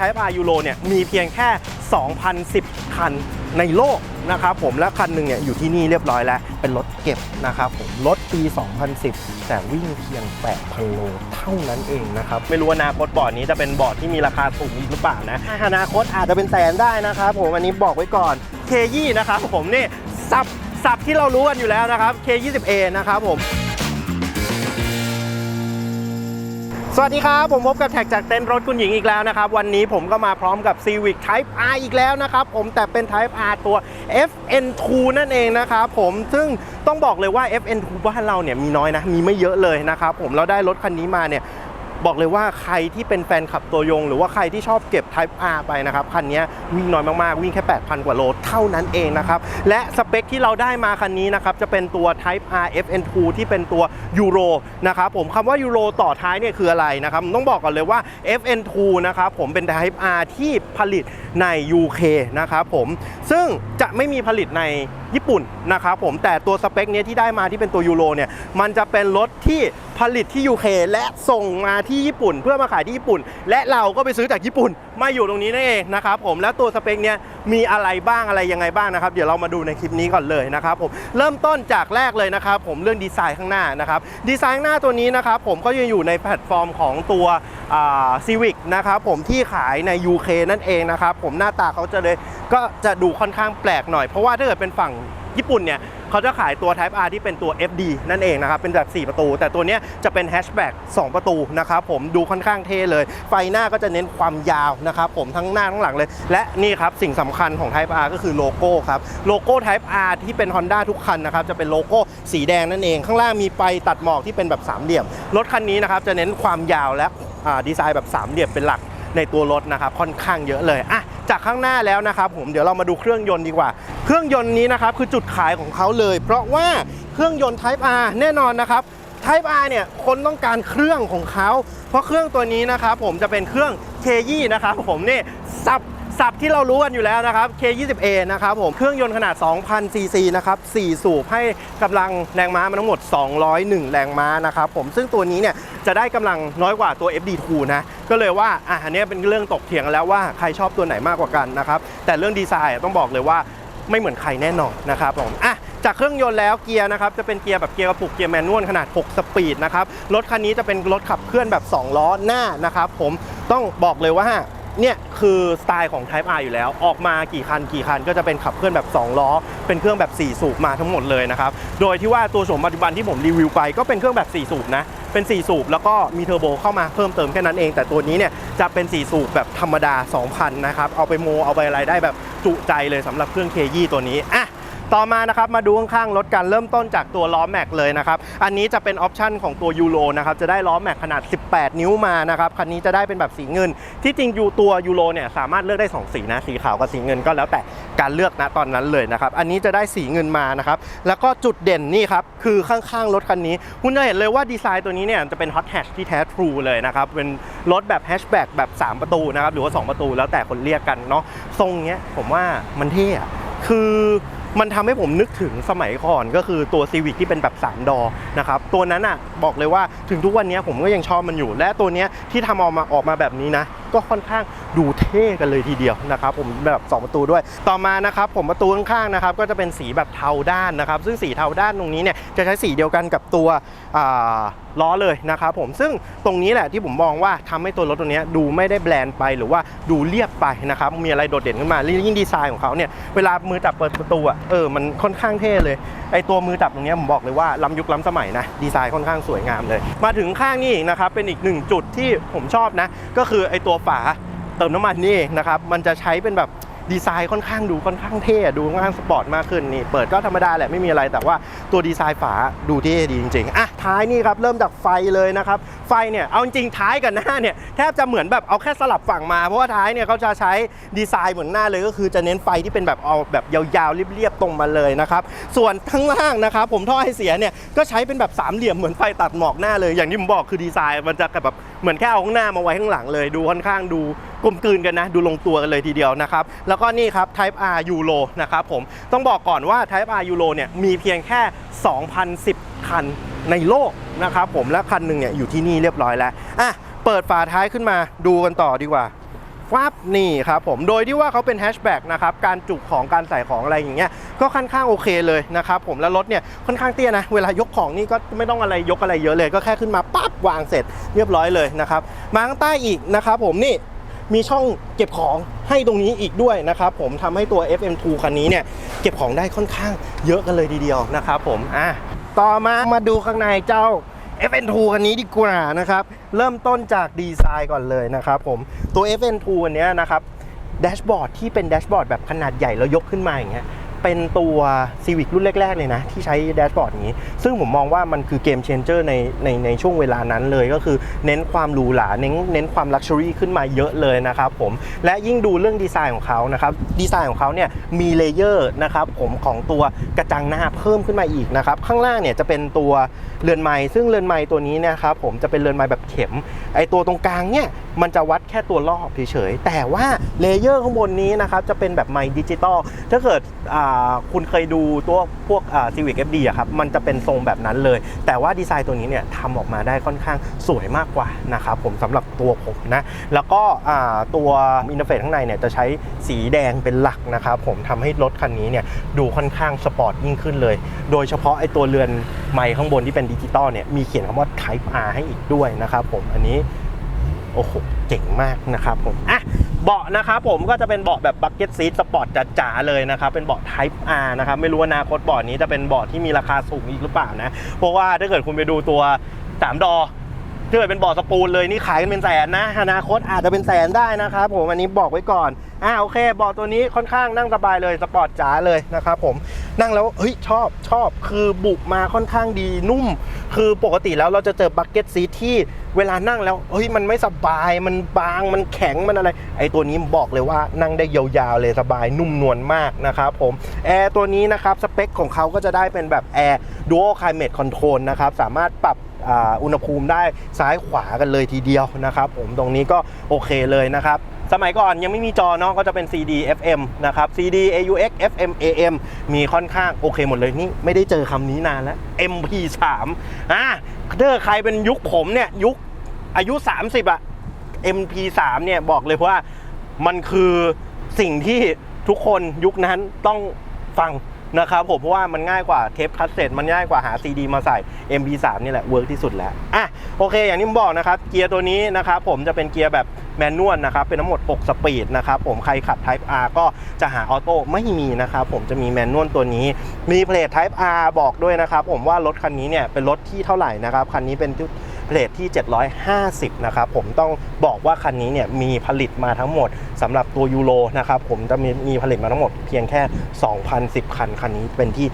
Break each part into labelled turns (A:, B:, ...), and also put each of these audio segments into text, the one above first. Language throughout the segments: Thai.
A: Type R Euro เนี่ยมีเพียงแค่ 2,010 คันในโลกนะครับผมและคันหนึ่งเนี่ยอยู่ที่นี่เรียบร้อยแล้ว เป็นรถเก็บนะครับผมรถปี 2010 แต่วิ่งเพียง 8,000 โลเท่านั้นเองนะครับ ไม่รู้อนาคตบอร์ดนี้จะเป็นบอร์ดที่มีราคาสูงอีกหรือเปล่านะอนาคตอาจจะเป็นแสนได้นะครับผมอันนี้บอกไว้ก่อน K20 นะครับผมนี่สับสับที่เรารู้กันอยู่แล้วนะครับ K20A นะครับผม สวัสดีครับ ผมพบกับแท็กจากเต้นรถคุณหญิงอีกแล้วนะครับ วันนี้ผมก็มาพร้อมกับ Civic Type R อีกแล้วนะครับ ผมแต่เป็น Type R ตัว FN2 นั่นเองนะครับผมซึ่งต้องบอกเลยว่า FN2 บ้านเราเนี่ยมีน้อยนะ มีไม่เยอะเลยนะครับผมเราได้รถคันนี้มาเนี่ย บอกเลยว่าใครที่เป็นแฟนคลับตัวยง หรือว่าใครที่ชอบเก็บ Type R ไปนะครับคันนี้วิ่งน้อยมากๆ วิ่งแค่ 8,000 กว่าโลเท่านั้นเองนะครับ และสเปคที่เราได้มาคันนี้นะครับจะเป็นตัว Type R FN2 ที่เป็นตัวยูโรนะครับผมคำว่ายูโรต่อท้ายเนี่ยคืออะไรนะครับต้องบอกก่อนเลยว่า FN2 นะครับผมเป็น Type R ที่ผลิตใน UK นะครับผมซึ่งจะไม่มีผลิตใน ญี่ปุ่นนะครับผมแต่ตัวสเปคเนี้ยที่ได้มาที่เป็นตัวยูโรเนี่ยมันจะเป็นรถที่ผลิตที่ UK และส่งมาที่ญี่ปุ่น เพื่อมาขายที่ญี่ปุ่น และเราก็ไปซื้อจากญี่ปุ่น มาอยู่ตรงนี้นั่นเองนะครับผมแล้วตัวสเปคเนี้ยมีอะไรบ้างอะไรยังไงบ้างนะครับ เดี๋ยวเรามาดูในคลิปนี้ก่อนเลยนะครับผมเริ่มต้นจากแรกเลยนะครับผมเรื่องดีไซน์ข้างหน้านะครับดีไซน์หน้าตัวนี้นะครับผมก็ยังอยู่ในแพลตฟอร์มของตัวซีวิกนะครับผมที่ขายใน UK นั่นเองนะครับผมหน้าตาเขาจะเลยก็จะดูค่อนข้างแปลกหน่อย เพราะว่าถ้าเกิดเป็นฝั่ง ญี่ปุ่นเนี่ยเขาจะขายตัว Type R ที่เป็นตัว FD นั่นเองนะครับ เป็นแบบ 4 ประตู แต่ตัวนี้จะเป็นแฮชแบ็ก2ประตูนะครับผมดูค่อนข้างเท่เลย ไฟหน้าก็จะเน้นความยาวนะครับผมทั้งหน้าทั้งหลังเลย และนี่ครับสิ่งสำคัญของ Type R ก็คือโลโก้ครับโลโก้ Type R ที่เป็น Honda ทุกคันนะครับจะเป็นโลโก้สีแดงนั่นเอง ข้างล่างมีไฟตัดหมอกที่เป็นแบบสามเหลี่ยมรถคันนี้นะครับจะเน้นความยาวและดีไซน์แบบสามเหลี่ยมเป็นหลักในตัวรถนะครับค่อนข้างเยอะเลยอะ จากข้างหน้าแล้วนะครับผมเดี๋ยวเรามาดูเครื่องยนต์ดีกว่า เครื่องยนต์นี้นะครับคือจุดขายของเขาเลย เพราะว่าเครื่องยนต์ Type R แน่นอนนะครับ Type R เนี่ยคนต้องการเครื่องของเขา เพราะเครื่องตัวนี้นะครับผมจะเป็นเครื่อง K20 นะครับผมนี่สับ สับที่เรารู้กันอยู่แล้วนะครับ K20A นะครับผม เครื่องยนต์ขนาด 2,000 ซีซีนะครับ 4 สูบให้กำลังแรงม้ามันทั้งหมด 201 แรงม้านะครับผม ซึ่งตัวนี้เนี่ยจะได้กำลังน้อยกว่าตัว FD2 นะ ก็เลยว่า อะอันนี้เป็นเรื่องตกเถียงแล้วว่าใครชอบตัวไหนมากกว่ากันนะครับ แต่เรื่องดีไซน์ต้องบอกเลยว่าไม่เหมือนใครแน่นอนนะครับผม อะจากเครื่องยนต์แล้วเกียร์นะครับจะเป็นเกียร์แบบเกียร์กระปุกเกียร์แมนนวลขนาด 6 สปีดนะครับรถคันนี้จะเป็นรถขับเคลื่อนแบบ 2 ล้อหน้านะครับผมต้องบอกเลยว่า เนี่ยคือสไตล์ของ Type R อยู่แล้ว ออกมากี่คันกี่คันก็จะเป็นขับเคลื่อนแบบ 2 ล้อ เป็นเครื่องแบบ 4 สูบมาทั้งหมดเลยนะครับ โดยที่ว่าตัวโฉมปัจจุบันที่ผมรีวิวไปก็เป็นเครื่องแบบ 4 สูบนะ เป็น 4 สูบแล้วก็มีเทอร์โบเข้ามาเพิ่มเติมแค่นั้นเอง แต่ตัวนี้เนี่ยจะเป็น 4 สูบแบบธรรมดา 2,000 นะครับ เอาไปโม เอาไปอะไรได้แบบจุใจเลยสำหรับเครื่อง K20 ตัวนี้อะ ต่อมานะครับมาดูข้างๆรถกันเริ่มต้นจากตัวล้อแม็กเลยนะครับอันนี้จะเป็นออปชันของตัวยูโรนะครับจะได้ล้อแม็กขนาด 18 นิ้วมานะครับคันนี้จะได้เป็นแบบสีเงิน ที่จริงอยู่ตัวยูโรเนี่ยสามารถเลือกได้ 2 สีนะสีขาวกับสีเงินก็แล้วแต่การเลือกนะตอนนั้นเลยนะครับอันนี้จะได้สีเงินมานะครับแล้วก็จุดเด่นนี่ครับคือข้างๆรถคันนี้ คุณจะเห็นเลยว่าดีไซน์ตัวนี้เนี่ยจะเป็นฮอตแฮชที่แท้ทรูเลยนะครับเป็นรถแบบแฮชแบ็กแบบ 3 ประตูนะครับหรือว่า 2 ประตูแล้วแต่คนเรียกกันเนาะทรงเนี้ยผมว่ามันเท่คือ มันทำให้ผมนึกถึงสมัยก่อนก็คือตัว Civic ที่เป็นแบบ 3 ดอนะครับตัวนั้นอะบอกเลยว่าถึงทุกวันนี้ผมก็ยังชอบมันอยู่ และตัวนี้ที่ทำออกมาออกมาแบบนี้นะ ก็ค่อนข้างดูเท่กันเลยทีเดียวนะครับผมแบบ 2 ประตูด้วย ต่อมานะครับผมประตูข้างๆนะครับก็จะเป็นสีแบบเทาด้านนะครับ ซึ่งสีเทาด้านตรงนี้เนี่ยจะใช้สีเดียวกันกับตัวอ่า ล้อเลยนะครับผมซึ่งตรงนี้แหละที่ผมมองว่าทำให้ตัวรถตัวนี้ดูไม่ได้แบรนด์ไปหรือว่าดูเรียบไปนะครับมีอะไรโดดเด่นขึ้นมายิ่งดีไซน์ของเขาเนี่ยเวลามือจับเปิดประตูอะเออมันค่อนข้างเท่เลยไอตัวมือจับตรงนี้ผมบอกเลยว่าล้ำยุคล้ำสมัยนะดีไซน์ค่อนข้างสวยงามเลย มาถึงข้างนี้อีกนะครับเป็นอีกหนึ่งจุดที่ผมชอบนะก็คือไอตัวฝาเติมน้ำมันนี่เองนะครับมันจะใช้เป็นแบบ ดีไซน์ค่อนข้างดูค่อนข้างเท่ดูค่อนข้างสปอร์ตมากขึ้นนี่เปิดก็ธรรมดาแหละไม่มีอะไรแต่ว่าตัวดีไซน์ฝาดูเท่ดีจริงๆอะท้ายนี่ครับเริ่มจากไฟเลยนะครับไฟเนี่ยเอาจริงท้ายกับหน้าเนี่ยแทบจะเหมือนแบบเอาแค่สลับฝั่งมา เพราะว่าท้ายเนี่ยเขาจะใช้ดีไซน์เหมือนหน้าเลยก็คือจะเน้นไฟที่เป็นแบบเอาแบบยาวๆเรียบๆตรงมาเลยนะครับส่วนข้างล่างนะครับผมท่อไอเสียเนี่ยก็ใช้เป็นแบบสามเหลี่ยมเหมือนไฟตัดหมอกหน้าเลยอย่างที่ผมบอกคือดีไซน์มันจะแบบเหมือนแค่เอาข้างหน้ามาไว้ข้างหลังเลยดูค่อนข้างดูกลมกลืนกันนะ ดูลงตัวกันเลยทีเดียวนะครับ แล้วก็นี่ครับ Type R Euro นะครับผมต้องบอกก่อนว่า Type R Euro เนี่ยมีเพียงแค่ 2,010 คัน ในโลกนะครับผมและคันหนึ่งเนี่ยอยู่ที่นี่เรียบร้อยแล้วอะเปิดฝาท้ายขึ้นมาดูกันต่อดีกว่าฟับนี่ครับผมโดยที่ว่าเขาเป็นแฮชแบ็กนะครับการจุของการใส่ของอะไรอย่างเงี้ยก็ค่อนข้างโอเคเลยนะครับผมแล้วรถเนี่ยค่อนข้างเตี้ยนะ เวลายกของนี่ก็ไม่ต้องอะไรยกอะไรเยอะเลย ก็แค่ขึ้นมาปั๊บวางเสร็จเรียบร้อยเลยนะครับมาข้างใต้อีกนะครับผมนี่มีช่องเก็บของให้ตรงนี้อีกด้วยนะครับผมทำให้ตัว FM2 คันนี้เนี่ยเก็บของได้ค่อนข้างเยอะกันเลยทีเดียวนะครับผมอะ ต่อมามาดูข้างในเจ้า FN2 คันนี้ดีกว่านะครับ เริ่มต้นจากดีไซน์ก่อนเลยนะครับผมตัว FN2 อันนี้นะครับแดชบอร์ดที่เป็นแดชบอร์ดแบบขนาดใหญ่แล้วยกขึ้นมาอย่างเงี้ย เป็นตัว Civic รุ่นแรกๆเลยนะ ที่ใช้แดชบอร์ดนี้ ซึ่งผมมองว่ามันคือเกมเชนเจอร์ในในในช่วงเวลานั้นเลยก็คือเน้นความหรูหราเน้นเน้นความลักชัวรี่ขึ้นมาเยอะเลยนะครับผม และยิ่งดูเรื่องดีไซน์ของเขานะครับดีไซน์ของเขาเนี่ยมีเลเยอร์นะครับผมของตัวกระจังหน้าเพิ่มขึ้นมาอีกนะครับข้างล่างเนี่ยจะเป็นตัวเรือนไม้ซึ่งเรือนไม้ตัวนี้นะครับผมจะเป็นเรือนไม้แบบเข็ม ไอตัวตรงกลางเนี่ยมันจะวัดแค่ตัวรอบเฉยๆแต่ว่าเลเยอร์ข้างบนนี้นะครับจะเป็นแบบไม้ดิจิตอลถ้าเกิดอ่าคุณเคยดูตัวพวกอ่า Civic FD อะครับมันจะเป็นทรงแบบนั้นเลย แต่ว่าดีไซน์ตัวนี้เนี่ยทำออกมาได้ค่อนข้างสวยมากกว่านะครับผมสำหรับตัวผมนะ แล้วก็ตัวอินเทอร์เฟซข้างในเนี่ยจะใช้สีแดงเป็นหลักนะครับผมทำให้รถคันนี้เนี่ยดูค่อนข้างสปอร์ตยิ่งขึ้นเลย โดยเฉพาะไอตัวเรือนไมค์ข้างบนที่เป็นดิจิตอลเนี่ยมีเขียนคำว่า Type R ให้อีกด้วยนะครับผมอันนี้โอ้โหเจ๋งมากนะครับผมอะ เบาะนะครับผมก็จะเป็นเบาะแบบบักเก็ตซีทสปอร์ตจ๋าๆเลยนะครับ เป็นเบาะ Type R นะครับไม่รู้อนาคตเบาะนี้จะเป็นเบาะที่มีราคาสูงอีกหรือเปล่านะ เพราะว่าถ้าเกิดคุณไปดูตัว 3 ดอ ถ้าเกิดเป็นเบาะสปูลเลยนี่ขายกันเป็นแสนนะ อนาคตอาจจะเป็นแสนได้นะครับผมอันนี้บอกไว้ก่อนอ่าโอเคเบาะตัวนี้ค่อนข้างนั่งสบายเลยสปอร์ตจ๋าเลยนะครับผมนั่งแล้วเฮ้ยชอบชอบคือบุกมาค่อนข้างดีนุ่ม คือปกติแล้วเราจะเจอบักเก็ตซีทที่เวลานั่งแล้วเฮ้ยมันไม่สบายมันบางมันแข็งมันอะไร ไอตัวนี้บอกเลยว่านั่งได้ยาวๆเลยสบายนุ่มนวลมากนะครับผมแอร์ตัวนี้นะครับสเปคของเขาก็จะได้เป็นแบบแอร์ Dual Climate Control นะครับสามารถปรับ อุณหภูมิได้ซ้ายขวากันเลยทีเดียวนะครับผมตรงนี้ก็โอเคเลยนะครับสมัยก่อนยังไม่มีจอเนาะก็จะเป็น CD FM นะครับ CD AUX FM AM มีค่อนข้างโอเคหมดเลยนี่ไม่ได้เจอคำนี้นานแล้ว MP3 อะถ้าใครเป็นยุคผมเนี่ยยุคอายุ 30อะ MP3 เนี่ยบอกเลยว่ามันคือสิ่งที่ทุกคนยุคนั้นต้องฟัง นะครับผมเพราะว่ามันง่ายกว่าเทปคัสเซ็ตมันง่ายกว่าหา CD มาใส่ MP3 นี่แหละเวิร์กที่สุดแล้วอะโอเค อย่างที่ผมบอกนะครับเกียร์ตัวนี้นะครับผมจะเป็นเกียร์แบบแมนนวลนะครับเป็นทั้งหมด 6 สปีดนะครับผมใครขับ Type R ก็จะหาออโต้ไม่มีนะครับผมจะมีแมนนวลตัวนี้มีเพลท Type R บอกด้วยนะครับผมว่ารถคันนี้เนี่ยเป็นรถที่เท่าไหร่นะครับคันนี้เป็น เพลทที่ 750 นะครับผมต้องบอกว่าคันนี้เนี่ยมีผลิตมาทั้งหมดสำหรับตัวยูโรนะครับผมจะมีมีผลิตมาทั้งหมดเพียงแค่ 2,010 คัน คันนี้เป็นที่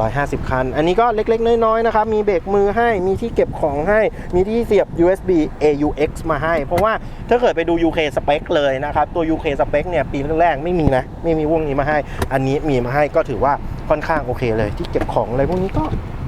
A: 750 คัน อันนี้ก็เล็กๆ น้อยๆนะครับมีเบรกมือให้มีที่เก็บของให้ มีที่เสียบ USB AUX มาให้ เพราะว่าถ้าเกิดไปดู UK สเปคเลยนะครับ ตัว UK สเปคเนี่ยปีแรกๆไม่มีนะ ไม่มีวกนี้มาให้ อันนี้มีมาให้ก็ถือว่าค่อนข้างโอเคเลย ที่เก็บของอะไรพวกนี้ก็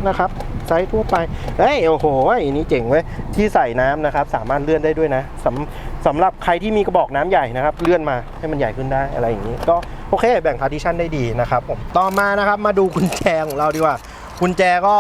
A: นะครับ ไซส์ทั่วไปเฮ้ยโอ้โหอันนี้เจ๋งเว้ยที่ใส่น้ำนะครับ สามารถเลื่อนได้ด้วยนะสำสำหรับใครที่มีกระบอกน้ำใหญ่นะครับ เลื่อนมาให้มันใหญ่ขึ้นได้อะไรอย่างนี้ ก็โอเคแบ่งพาร์ติชันได้ดีนะครับผมต่อมานะครับมาดูกุญแจของเราดีกว่ากุญแจก็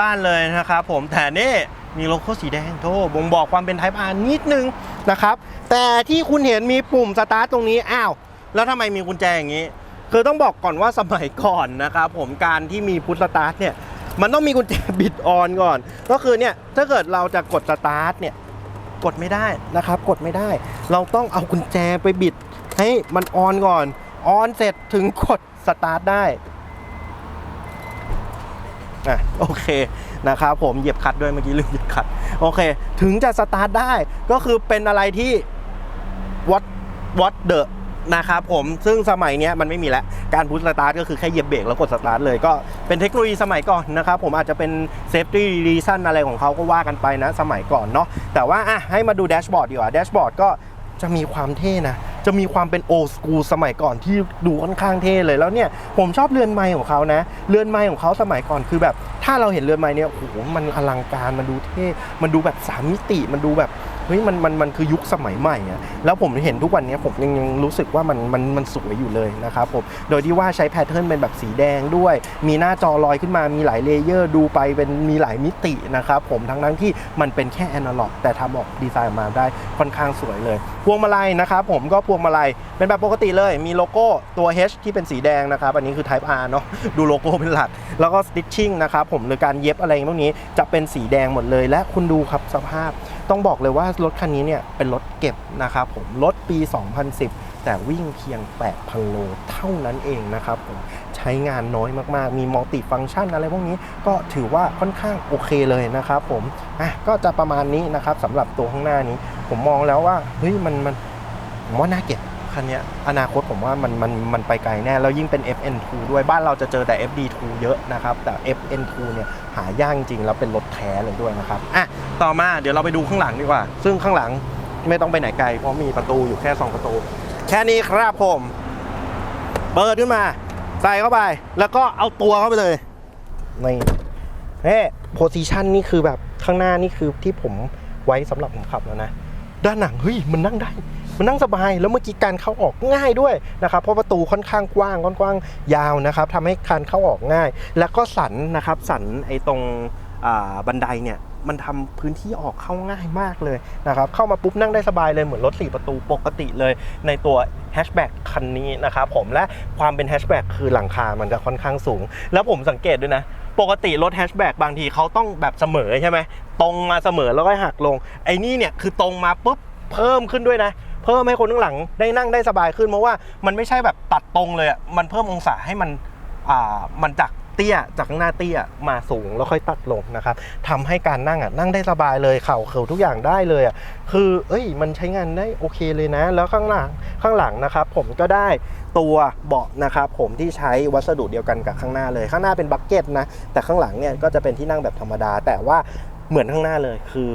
A: บ้านๆเลยนะครับผมแต่นี่มีโลโก้สีแดงโทบ่งบอกความเป็น Type R นิดนึงนะครับ แต่ที่คุณเห็นมีปุ่มสตาร์ทตรงนี้ อ้าว แล้วทำไมมีกุญแจอย่างนี้ คือต้องบอกก่อนว่าสมัยก่อนนะครับผมการที่มีพุทสตาร์ทเนี่ย มันต้องมีกุญแจบิดออนก่อน ก็คือเนี่ยถ้าเกิดเราจะกดสตาร์ทเนี่ยกดไม่ได้นะครับ กดไม่ได้ เราต้องเอากุญแจไปบิด ให้มันออนก่อน ออนเสร็จถึงกดสตาร์ทได้อะโอเคนะครับผมเหยียบคัดด้วยเมื่อกี้ลืมเหยียบคัดโอเค ถึงจะสตาร์ทได้ก็คือเป็นอะไรที่ what what the นะครับผมซึ่งสมัยนี้มันไม่มีแล้วการพุชสตาร์ทก็คือแค่เหยียบเบรกแล้วกดสตาร์ทเลยก็เป็นเทคโนโลยีสมัยก่อนนะครับผมอาจจะเป็นเซฟตี้รีซันอะไรของเขาก็ว่ากันไปนะสมัยก่อนเนาะแต่ว่าอะให้มาดูแดชบอร์ดดีกว่าแดชบอร์ดก็จะมีความเท่นะจะมีความเป็นโอ s กูสมัยก่อนที่ดูค่อนข้างเท่เลยแล้วเนี่ยผมชอบเรือนไม้ของเขานะ เรือนไม้ของเขาสมัยก่อนคือแบบ ถ้าเราเห็นเรือนไม้เนี่ยโอ้โหมันอลังการมันดูเท่ มันดูแบบสามมิติมันดูแบบ เฮ้ยมันมันมันคือยุคสมัยใหม่อะแล้วผมเห็นทุกวันนี้ผมยังยังรู้สึกว่ามันมันมันสวยอยู่เลยนะครับผมโดยที่ว่าใช้แพทเทิร์นเป็นแบบสีแดงด้วย มีหน้าจอลอยขึ้นมามีหลายเลเยอร์ดูไปเป็นมีหลายมิตินะครับผมทั้งทั้งที่มันเป็นแค่แอนะล็อกแต่ทำออกดีไซน์ออกมาได้ค่อนข้างสวยเลย พวงมาลัยนะครับผมก็พวงมาลัยเป็นแบบปกติเลยมีโลโก้ตัว H ที่เป็นสีแดงนะครับ อันนี้คือ Type R เนาะดูโลโก้เป็นหลัก แล้วก็ stitching นะครับผมหรือการเย็บอะไรพวกนี้จะเป็นสีแดงหมดเลย และคุณดูครับสภาพ ต้องบอกเลยว่ารถคันนี้เนี่ยเป็นรถเก็บนะครับผมรถปี 2010 แต่วิ่งเพียง 8,000 โลเท่านั้นเองนะครับผมใช้งานน้อยมากๆ มีมัลติฟังก์ชันอะไรพวกนี้ก็ถือว่าค่อนข้างโอเคเลยนะครับผมอะก็จะประมาณนี้นะครับสำหรับตัวข้างหน้านี้ ผมมองแล้วว่าเฮ้ยมันมันผมว่าน่าเก็บ คันนี้อนาคตผมว่ามันมันมันไปไกลแน่ แล้วยิ่งเป็น FN2 ด้วยบ้านเราจะเจอแต่ FD2 เยอะนะครับ แต่ FN2 เนี่ยหายากจริงแล้วเป็นรถแท้เลยด้วยนะครับอะต่อมาเดี๋ยวเราไปดูข้างหลังดีกว่า ซึ่งข้างหลังไม่ต้องไปไหนไกล เพราะมีประตูอยู่แค่ 2 ประตู แค่นี้ครับผม เปิดขึ้นมา ใส่เข้าไป แล้วก็เอาตัวเข้าไปเลยนี่เฮ้โพซิชันนี่คือแบบข้างหน้านี่คือที่ผมไว้สำหรับผมขับแล้วนะ ด้านหนังเฮ้ยมันนั่งได้ มันนั่งสบายแล้วเมื่อกี้การเข้าออกง่ายด้วยนะครับเพราะประตูค่อนข้างกว้างค่อนข้างยาวนะครับทำให้การเข้าออกง่าย แล้วก็สันนะครับสันไอ้ตรงบันไดเนี่ยมันทำพื้นที่ออกเข้าง่ายมากเลยนะครับ เข้ามาปุ๊บนั่งได้สบายเลยเหมือนรถ 4 ประตูปกติเลยในตัวแฮชแบ็กคันนี้นะครับผมและความเป็นแฮชแบ็กคือหลังคา มันจะค่อนข้างสูง แล้วผมสังเกตด้วยนะ ปกติรถแฮชแบ็กบางทีเขาต้องแบบเสมอใช่ไหมตรงมาเสมอแล้วก็หักลง ไอ้นี่เนี่ยคือตรงมาปุ๊บเพิ่มขึ้นด้วยนะ เพิ่มให้คนข้างหลังได้นั่งได้สบายขึ้น เพราะว่ามันไม่ใช่แบบตัดตรงเลยอะมันเพิ่มองศาให้มันอ่ามันจากเตี้ยจากข้างหน้าเตี้ยมาสูงแล้วค่อยตัดลงนะครับทำให้การนั่งอะนั่งได้สบายเลยเข่าเข่าทุกอย่างได้เลยอะคือเอ้ยมันใช้งานได้โอเคเลยนะ แล้วข้างหลังข้างหลังนะครับ ผมก็ได้ตัวเบาะนะครับผมที่ใช้วัสดุเดียวกันกับข้างหน้าเลย ข้างหน้าเป็นบักเก็ตนะแต่ข้างหลังเนี่ยก็จะเป็นที่นั่งแบบธรรมดา แต่ว่าเหมือนข้างหน้าเลยคือ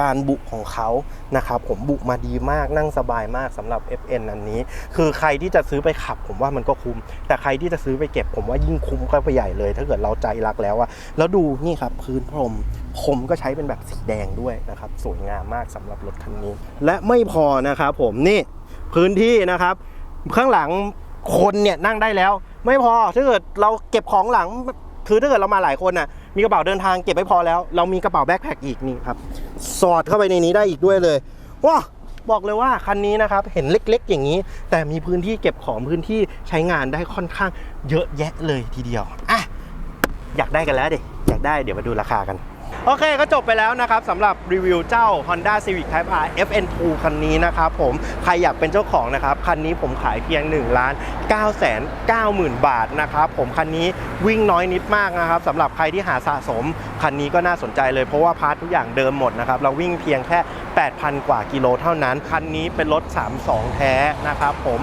A: การบุของเขานะครับผมบุมาดีมากนั่งสบายมากสำหรับ FN อันนี้ คือใครที่จะซื้อไปขับผมว่ามันก็คุ้ม แต่ใครที่จะซื้อไปเก็บผมว่ายิ่งคุ้มก็ไปใหญ่เลย ถ้าเกิดเราใจรักแล้วอะแล้วดูนี่ครับพื้นพรมผมก็ใช้เป็นแบบสีแดงด้วยนะครับ สวยงามมากสำหรับรถคันนี้ และไม่พอนะครับผมนี่พื้นที่นะครับ ข้างหลังคนเนี่ยนั่งได้แล้ว ไม่พอถ้าเกิดเราเก็บของหลังคือถ้าเกิดเรามาหลายคนน่ะมีกระเป๋าเดินทางเก็บไม่พอแล้ว เรามีกระเป๋าแบ็คแพคอีกนี่ครับ สอดเข้าไปในนี้ได้อีกด้วยเลยว้าบอกเลยว่าคันนี้นะครับเห็นเล็กๆ อย่างนี้ แต่มีพื้นที่เก็บของพื้นที่ใช้งานได้ค่อนข้างเยอะแยะเลยทีเดียวอะอยากได้กันแล้วดิอยากได้เดี๋ยวมาดูราคากัน โอเคก็จบไปแล้วนะครับสำหรับรีวิวเจ้า Honda Civic Type R FN2 คันนี้นะครับผมใครอยากเป็นเจ้าของนะครับคันนี้ผมขายเพียง1ล้าน9แสน9หมื่นบาทนะครับผมคันนี้วิ่งน้อยนิดมากนะครับสำหรับใครที่หาสะสมคันนี้ก็น่าสนใจเลยเพราะว่าพาร์ททุกอย่างเดิมหมดนะครับเราวิ่งเพียงแค่ 8,000 กว่ากิโลเท่านั้น คันนี้เป็นรถ 32 แท้นะครับผม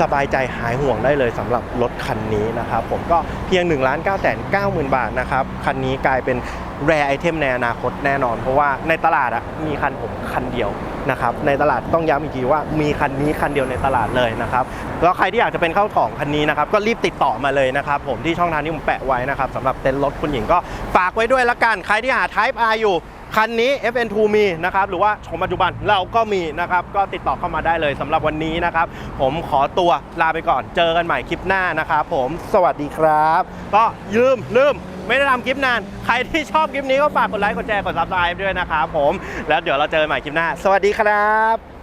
A: สบายใจหายห่วงได้เลยสำหรับรถคันนี้นะครับผมก็เพียง1นึ่งล้านเก้าแสนเก้าหมื่นบาทนะครับคันนี้กลายเป็น แรไอเทมในอนาคตแน่นอน เพราะว่าในตลาดอะมีคันผมคันเดียวนะครับในตลาดต้องย้ำอีกทีว่ามีคันนี้คันเดียวในตลาดเลยนะครับแล้วใครที่อยากจะเป็นเข้าของคันนี้นะครับก็รีบติดต่อมาเลยนะครับผมที่ช่องทางที่ผมแปะไว้นะครับสำหรับเต็นท์รถคุณหญิงก็ฝากไว้ด้วยละกัน ใครที่หา Type R อยู่ คันนี้ FN2 มีนะครับหรือว่าชมปัจจุบันเราก็มีนะครับก็ติดต่อเข้ามาได้เลยสำหรับวันนี้นะครับ ผมขอตัวลาไปก่อนเจอกันใหม่คลิปหน้านะครับผมสวัสดีครับ ก็ลืมลืมไม่ได้ทำคลิปนาน ใครที่ชอบคลิปนี้ก็ฝากกดไลค์กดแชร์กดซับสไคร b e ด้วยนะครับผมแล้วเดี๋ยวเราเจอกันใหม่คลิปหน้า สวัสดีครับ